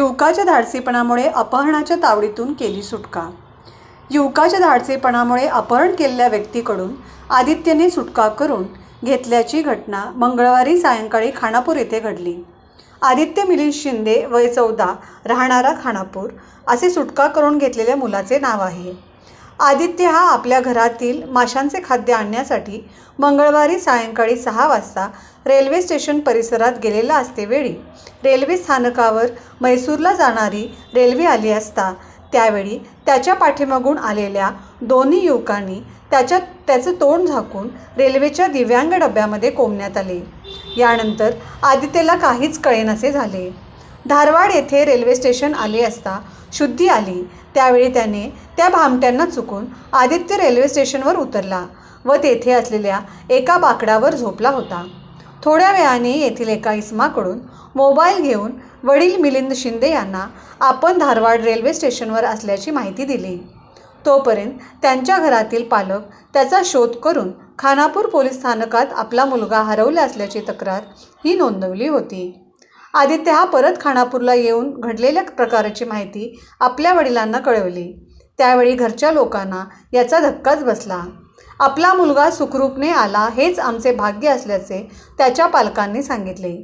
युवकाच्या धाडसीपणामुळे अपहरणाच्या तावडीतून केली सुटका. युवकाच्या धाडसीपणामुळे अपहरण केलेल्या व्यक्तीकडून आदित्यने सुटका करून घेतल्याची घटना मंगळवारी सायंकाळी खानापूर येथे घडली. आदित्य मिलिंद शिंदे वय चौदा राहणारा खानापूर असे सुटका करून घेतलेल्या मुलाचे नाव आहे. आदित्य हा आपल्या घरातील माशांचे खाद्य आणण्यासाठी मंगळवारी सायंकाळी सहा वाजता रेल्वे स्टेशन परिसरात गेलेला असतेवेळी रेल्वे स्थानकावर मैसूरला जाणारी रेल्वे आली असता त्यावेळी त्याच्या पाठीमागून आलेल्या दोन्ही युवकांनी त्याच्या त्याचं तोंड झाकून रेल्वेच्या दिव्यांग डब्यामध्ये कोंबण्यात आले. यानंतर आदित्यला काहीच कळेनसे झाले. धारवाड येथे रेल्वे स्टेशन आले असता शुद्धी आली. त्यावेळी त्याने त्या भामट्यांना चुकून आदित्य रेल्वे स्टेशनवर उतरला व तेथे असलेल्या एका बाकडावर झोपला होता. थोड्या वेळाने येथील एका इसमाकडून मोबाईल घेऊन वडील मिलिंद शिंदे यांना आपण धारवाड रेल्वे स्टेशनवर असल्याची माहिती दिली. तोपर्यंत त्यांच्या घरातील पालक त्याचा शोध करून खानापूर पोलीस स्थानकात आपला मुलगा हरवला असल्याची तक्रार ही नोंदवली होती. आदित्य हा परत खानापूरला येऊन घडलेल्या प्रकाराची माहिती आपल्या वडिलांना कळवली. त्यावेळी घरच्या लोकांना याचा धक्काच बसला. आपला मुलगा सुखरूपने आला हेच आमचे भाग्य असल्याचे त्याच्या पालकांनी सांगितले.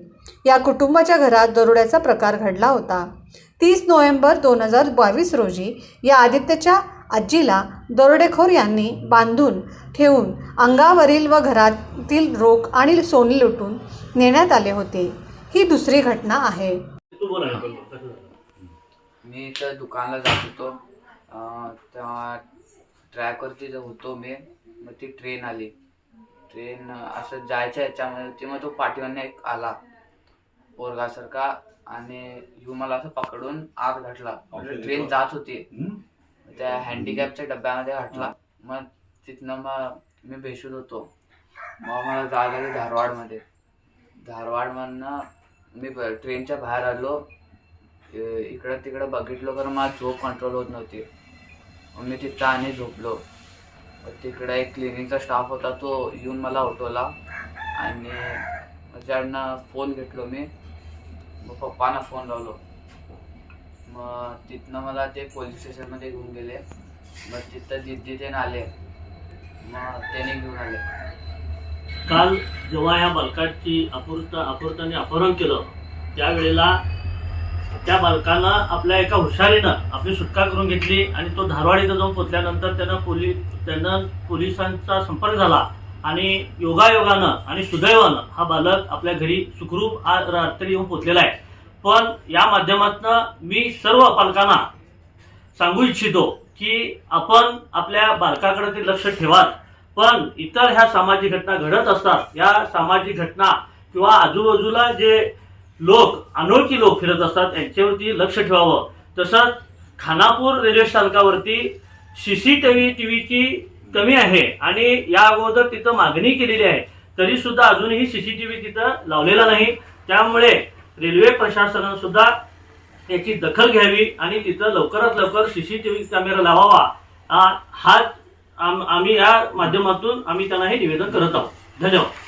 या कुटुंबाच्या घरात दरोड्याचा प्रकार घडला होता. तीस नोव्हेंबर दोन हजार बावीस रोजी या आदित्यच्या आजीला दरोडेखोर यांनी बांधून ठेवून अंगावरील व घरातील रोख आणि सोने लुटून नेण्यात आले होते. ही दुसरी घटना आहे. तू? मी तर दुकानला जात होतो. अं, तेव्हा ट्रॅकवरती जो होतो मी मग ती ट्रेन आली. ट्रेन असं जायच्या ह्याच्यामध्ये होती मग तो पाठीवरनं एक आला. पोरगासारखा आणि ह्यू मला असं पकडून आत घातला. ट्रेन जात होती. त्या हँडिकॅपच्या डब्यामध्ये घातला. मग तिथनं मग मी बेशूद होतो. मग मला जायला लागली धारवाडमध्ये. धारवाडमधनं मी ब- ट्रेनच्या बाहेर आलो. इकडं तिकडं बघितलं तर मला झोप कंट्रोल होत नव्हती. मी तिथं आणि झोपलो. तिकडे तिकडं एक क्लिनिकचा स्टाफ होता तो येऊन मला उठवला. आणि त्याच्याकडनं फोन घेतलो मी मग पप्पांना फोन लावलो. मग तिथनं मला ते पोलीस स्टेशनमध्ये घेऊन गेले. मग तिथं दिदी ते आले. मग त्याने घेऊन आले. काल जेव्हा या बालकाची अपूर्त अपूर्ताने अपहरण केलं त्यावेळेला त्या बालकानं आपल्या एका हुशारीनं आपली सुटका करून घेतली आणि तो धारवाड इथं जाऊन पोचल्यानंतर त्यानं पोलीस त्यानं पोलिसांचा संपर्क झाला आणि योगायोगानं आणि सुदैवानं हा बालक आपल्या घरी सुखरूप आज रात्री येऊन पोचलेला आहे. पण या माध्यमातून मी सर्व पालकांना सांगू इच्छितो की आपण आपल्या बालकाकडे ते लक्ष ठेवाल. पण इतर ह्या सामाजिक घटना घडत असतात. या सामाजिक घटना किंवा आजूबाजूला जे लोक अनोळखी लोक फिरत असतात यांच्यावरती लक्ष ठेवावं. तसंच Khanapur railway स्थानकावरती C C T V T व्हीची कमी आहे आणि या अगोदर तिथं मागणी केलेली आहे. तरी सुद्धा अजूनही सी सी टी व्ही तिथं लावलेला नाही. त्यामुळे रेल्वे प्रशासनानं सुद्धा याची दखल घ्यावी आणि तिथं लवकरात लवकर C C T V camera लावावा. हा हाच आम्ही या माध्यमातून आम्ही त्यांना हे निवेदन करत आहोत. धन्यवाद.